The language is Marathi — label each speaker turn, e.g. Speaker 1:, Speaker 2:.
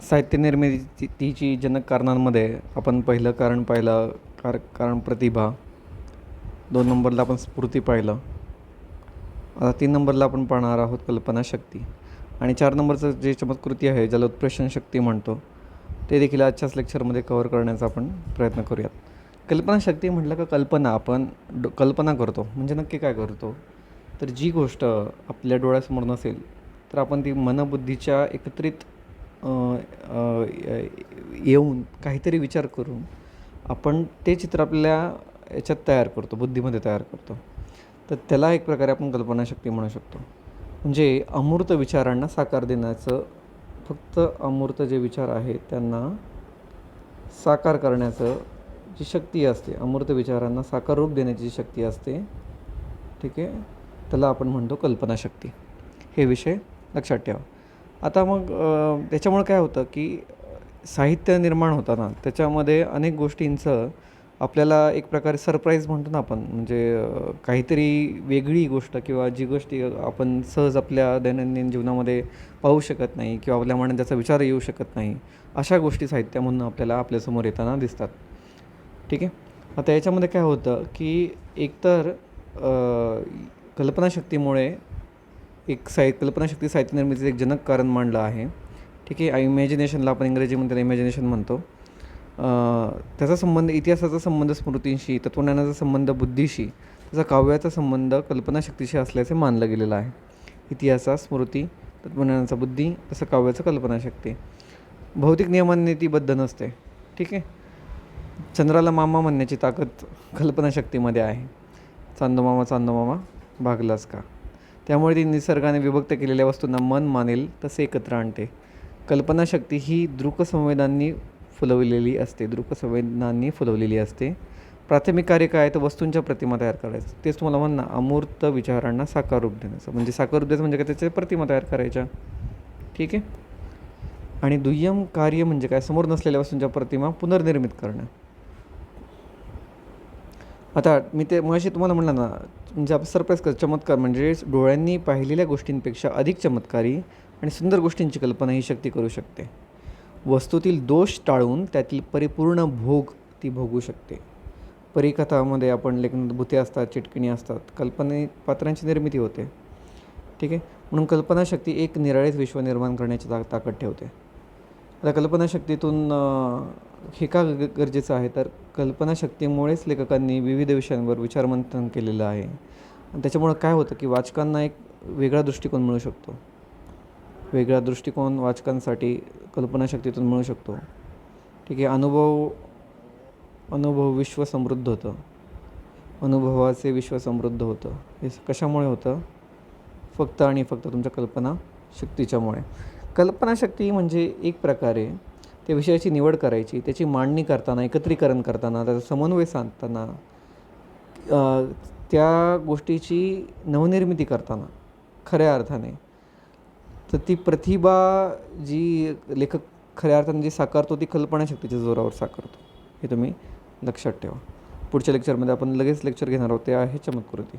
Speaker 1: साहित्य निर्मितीची जनक कारणांमध्ये आपण पहिलं कारण पाहिलं कार कारण प्रतिभा. दोन नंबरला आपण स्फूर्ती पाहिलं. आता तीन नंबरला आपण पाहणार आहोत कल्पनाशक्ती आणि चार नंबरचं जे चमत्कृती आहे ज्याला उत्प्रेषण शक्ती म्हणतो ते देखील आजच्याच लेक्चरमध्ये कवर करण्याचा आपण प्रयत्न करूयात. कल्पनाशक्ती म्हटलं का कल्पना? आपण डो कल्पना करतो. म्हणजे नक्की काय करतो? तर जी गोष्ट आपल्या डोळ्यासमोर नसेल तर आपण ती मनबुद्धीच्या एकत्रित येऊन काहीतरी विचार करून आपण ते चित्र आपल्या याच्यात तयार करतो बुद्धीमध्ये तयार करतो. तर त्याला एक प्रकारे आपण कल्पनाशक्ती म्हणू शकतो. म्हणजे अमूर्त विचारांना साकार देण्याचं फक्त अमूर्त जे विचार आहेत त्यांना साकार करण्याचं जी शक्ती असते अमूर्त विचारांना साकार रूप देण्याची जी शक्ती असते ठीक आहे? त्याला आपण म्हणतो कल्पनाशक्ती. हे विषय लक्षात ठेवा. आता मग त्याच्यामुळं काय होतं की साहित्य निर्माण होताना त्याच्यामध्ये अनेक गोष्टींचं आपल्याला एक प्रकारे सरप्राईज म्हणतो ना आपण म्हणजे काहीतरी वेगळी गोष्ट किंवा जी गोष्टी आपण सहज आपल्या दैनंदिन जीवनामध्ये पाहू शकत नाही किंवा आपल्या मनात त्याचा विचार येऊ शकत नाही अशा गोष्टी साहित्यामधून आपल्याला आपल्यासमोर येताना दिसतात. ठीक आहे? आता याच्यामध्ये काय होतं की एकतर कल्पनाशक्तीमुळे एक साहि कल्पनाशक्ती साहित्य निर्मितीचं एक जनक कारण मांडलं आहे. ठीक आहे इमॅजिनेशनला आपण इंग्रजीमध्ये त्याला इमॅजिनेशन म्हणतो. त्याचा संबंध इतिहासाचा संबंध स्मृतींशी तत्वज्ञानाचा संबंध बुद्धीशी त्याचा काव्याचा संबंध कल्पनाशक्तीशी असल्याचे मानलं गेलेलं आहे. इतिहासा स्मृती तत्वज्ञानाचा बुद्धी तसं काव्याचं कल्पनाशक्ती. भौतिक नियमांनी ती बद्ध नसते. ठीक आहे? चंद्राला मामा म्हणण्याची ताकद कल्पनाशक्तीमध्ये आहे. चांदोमामा चांदोमामा भागलाच का? त्यामुळे ती निसर्गाने विभक्त केलेल्या वस्तूंना मन मानेल तसे एकत्र आणते. कल्पनाशक्ती ही दृकसंवेदांनी फुलवलेली असते. दृकसंवेदनांनी फुलवलेली असते. प्राथमिक कार्य काय आहे? तर वस्तूंच्या प्रतिमा तयार करायचं. तेच तुम्हाला म्हणणं अमूर्त विचारांना साकार रूप देण्याचं. म्हणजे साकार रूप द्यायचं म्हणजे काय? त्याच्या प्रतिमा तयार करायच्या. ठीक आहे? आणि दुय्यम कार्य म्हणजे काय? समोर नसलेल्या वस्तूंच्या प्रतिमा पुनर्निर्मित करणं. आता मी ते मग तुम्हाला म्हणलं ना म्हणजे आपण सरप्राईज कर चमत्कार म्हणजेच डोळ्यांनी पाहिलेल्या गोष्टींपेक्षा अधिक चमत्कारी आणि सुंदर गोष्टींची कल्पना ही शक्ती करू शकते. वस्तूतील दोष टाळून त्यातील परिपूर्ण भोग ती भोगू शकते. परिकथामध्ये आपण लेखनात भूते असतात चिटकिणी असतात कल्पने पात्रांची निर्मिती होते. ठीक आहे? म्हणून कल्पनाशक्ती एक निराळेच विश्व निर्माण करण्याची ता ताकद ठेवते. आता कल्पनाशक्तीतून हे का ग गरजेचं आहे? तर कल्पनाशक्तीमुळेच लेखकांनी विविध विषयांवर विचारमंथन केलेलं आहे. आणि त्याच्यामुळं काय होतं की वाचकांना एक वेगळा दृष्टिकोन मिळू शकतो. वेगळा दृष्टिकोन वाचकांसाठी कल्पनाशक्तीतून मिळू शकतो. ठीक आहे अनुभव अनुभव विश्व समृद्ध होतं. अनुभवाचे विश्व समृद्ध होतं. हे कशामुळे होतं? फक्त आणि फक्त तुमच्या कल्पना शक्तीच्यामुळे कल्पनाशक्ती म्हणजे एक प्रकारे त्या विषयाची निवड करायची त्याची मांडणी करताना एकत्रीकरण करताना त्याचा समन्वय साधताना त्या गोष्टीची नवनिर्मिती करताना खऱ्या अर्थाने. तर ती प्रतिभा जी लेखक खऱ्या अर्थाने जी साकारतो ती कल्पनाशक्तीच्या जोरावर साकारतो. हे तुम्ही लक्षात ठेवा. पुढच्या लेक्चरमध्ये आपण लगेच लेक्चर घेणार आहोत. ते आहे चमत्कृती.